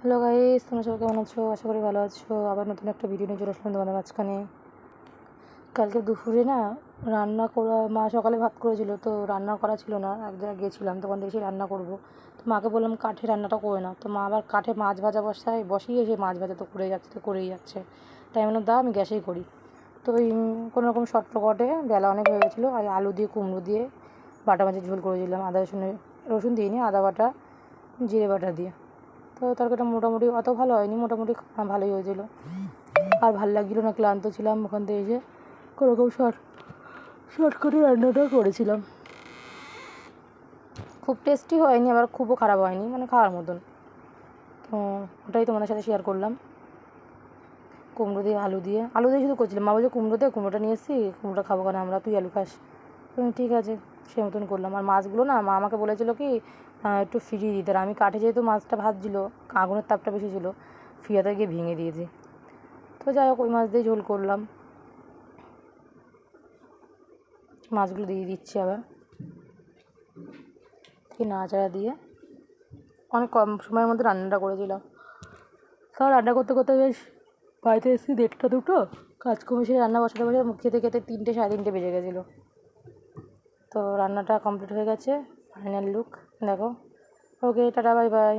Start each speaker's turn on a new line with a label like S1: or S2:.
S1: Hello guys তোমরা সবাই কেমন আছো? আশা করি ভালো আছো। আবার নতুন একটা ভিডিও নিয়ে চলে আসলাম তোমাদের মাঝখানে। কালকে দুপুরে না রান্না করা, মা সকালে ভাত করেছিল, তো রান্না করা ছিল না। এক জায়গায় গেছিলাম, তখন দেখছি রান্না করব। তো মাকে বললাম, কাঠে রান্নাটা করে না তো মা আবার কাঠে মাছ ভাজা বসায়, বসিয়ে সে মাছ ভাজা তো করেই যাচ্ছে, তো করেই যাচ্ছে। তাই বললাম, দাও, আমি গ্যাসেই করি। তো ওই কোনো রকম শর্টকটে বেলা অনেক হয়ে গেছিল, আর আলু দিয়ে, কুমড়ো দিয়ে বাটা মাছের ঝোল করে দিলাম। আদা রসুন রসুন দিয়ে দিইনি, আদা বাটা, জিরে বাটা দিয়ে। তো তরকারিটা মোটামুটি অত ভালো হয়নি, মোটামুটি ভালোই হয়েছিল। আর ভালো লাগছিল না, ক্লান্ত ছিলাম ওখান থেকে এসে। কোনোরকম শর্ট শর্ট করে রান্নাটা করেছিলাম। খুব টেস্টি হয়নি, আবার খুবও খারাপ হয়নি মানে খাওয়ার মতন। তো ওটাই তোমাদের সাথে শেয়ার করলাম। কুমড়ো দিয়ে আলু দিয়ে আলু দিয়ে শুধু করছিলাম। মা বলছে কুমড়ো দিয়ে কুমড়োটা নিয়ে এসেছি, কুমড়োটা খাব কেন আমরা? তুই আলু খাস। ঠিক আছে। সে মতন করলাম আর মাছগুলো না মা আমাকে বলেছিলো কি একটু ফিরিয়ে দিতে। আর আমি কাঠে যেহেতু মাছটা ভাজছিল, আগুনের তাপটা বেশি ছিল ফিরাতে গিয়ে ভেঙে দিয়েছি। তো যাই হোক, ওই মাছ দিয়ে ঝোল করলাম। মাছগুলো দিয়ে দিচ্ছি আবার। কি নাড়াচাড়া দিয়ে। অনেক কম সময়ের মধ্যে রান্নাটা করেছিলাম। সব রান্না করতে করতে বেশ বাড়িতে এসেছি দেড়টা দুটো। কাজকর্ম সেরে রান্না বসাতে বসে খেতে খেতে তিনটে, সাড়ে তিনটে বেজে গেছিল। তো রান্নাটা কমপ্লিট হয়ে গেছে ফাইনাল লুক দেখো। ওকে টাটা বাই বাই